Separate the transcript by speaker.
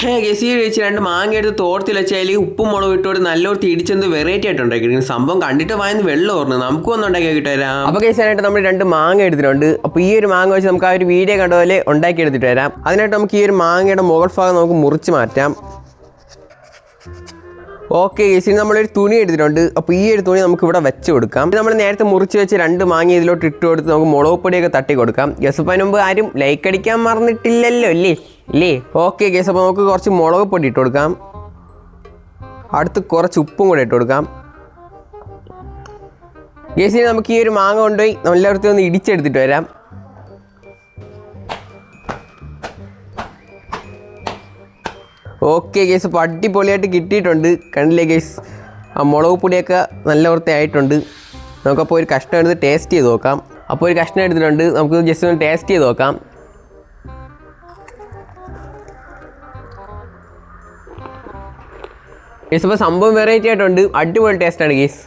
Speaker 1: ഹേ ഗസി കഴിച്ച് രണ്ട് മാങ്ങ എടുത്ത് തോർത്തിൽ വെച്ചാൽ ഉപ്പും മുളകും ഇട്ടോട് നല്ലോർത്ത് ഇടിച്ചെന്ത് വെറൈറ്റി ആയിട്ട് ഉണ്ടാക്കി സംഭവം കണ്ടിട്ട് വായന്ന് വെള്ളം ഓർന്നു. നമുക്കും ഒന്ന് ഉണ്ടാക്കി കിട്ടുവരാം അപ്പോൾ കേസായിട്ട് നമ്മൾ രണ്ട് മാങ്ങ എടുത്തിട്ടുണ്ട്. അപ്പോൾ ഈ ഒരു മാങ്ങ വെച്ച് നമുക്ക് ആ ഒരു വീഡിയോ കണ്ട ഉണ്ടാക്കി എടുത്തിട്ട് വരാം. അതിനായിട്ട് നമുക്ക് ഈ ഒരു മാങ്ങയുടെ മുകൾ ഭാഗം നമുക്ക് മുറിച്ച് മാറ്റാം. ഓക്കെ ചേച്ചി നമ്മളൊരു തുണി എടുത്തിട്ടുണ്ട്. അപ്പോൾ ഈ ഒരു തുണി നമുക്ക് ഇവിടെ വെച്ച് കൊടുക്കാം. നമ്മൾ നേരത്തെ മുറിച്ച് വെച്ച് രണ്ട് മാങ്ങി ഇതിലോട്ട് ഇട്ട് കൊടുത്ത് നമുക്ക് മുളക് പൊടിയൊക്കെ തട്ടി കൊടുക്കാം. അപ്പം മുമ്പ് ആരും ലൈക്ക് അടിക്കാൻ മറന്നിട്ടില്ലല്ലോ അല്ലേ ഇല്ലേ? ഓക്കെ ഗസപ്പ നമുക്ക് കുറച്ച് മുളക് പൊടി ഇട്ട് കൊടുക്കാം. അടുത്ത് കുറച്ച് ഉപ്പും കൂടെ ഇട്ട് കൊടുക്കാം. ഗേസിന് നമുക്ക് ഈ ഒരു മാങ്ങ കൊണ്ടുപോയി എല്ലായിടത്തും ഒന്ന് ഇടിച്ചെടുത്തിട്ട് വരാം. ഓക്കെ കേസ് ഇപ്പോൾ അടിപൊളിയായിട്ട് കിട്ടിയിട്ടുണ്ട്. കണ്ടില്ലേ കേസ് ആ മുളക് പൊടിയൊക്കെ നല്ല വൃത്തിയായിട്ടുണ്ട് നമുക്കപ്പോൾ ഒരു കഷ്ണം എടുത്ത് ടേസ്റ്റ് ചെയ്ത് നോക്കാം. അപ്പോൾ ഒരു കഷ്ണം എടുത്തിട്ടുണ്ട്. നമുക്ക് ജസ്റ്റ് ഒന്ന് ടേസ്റ്റ് ചെയ്ത് നോക്കാം. കേസ് ഇപ്പോൾ സംഭവം വെറൈറ്റി ആയിട്ടുണ്ട്. അടിപൊളി ടേസ്റ്റാണ് കേസ്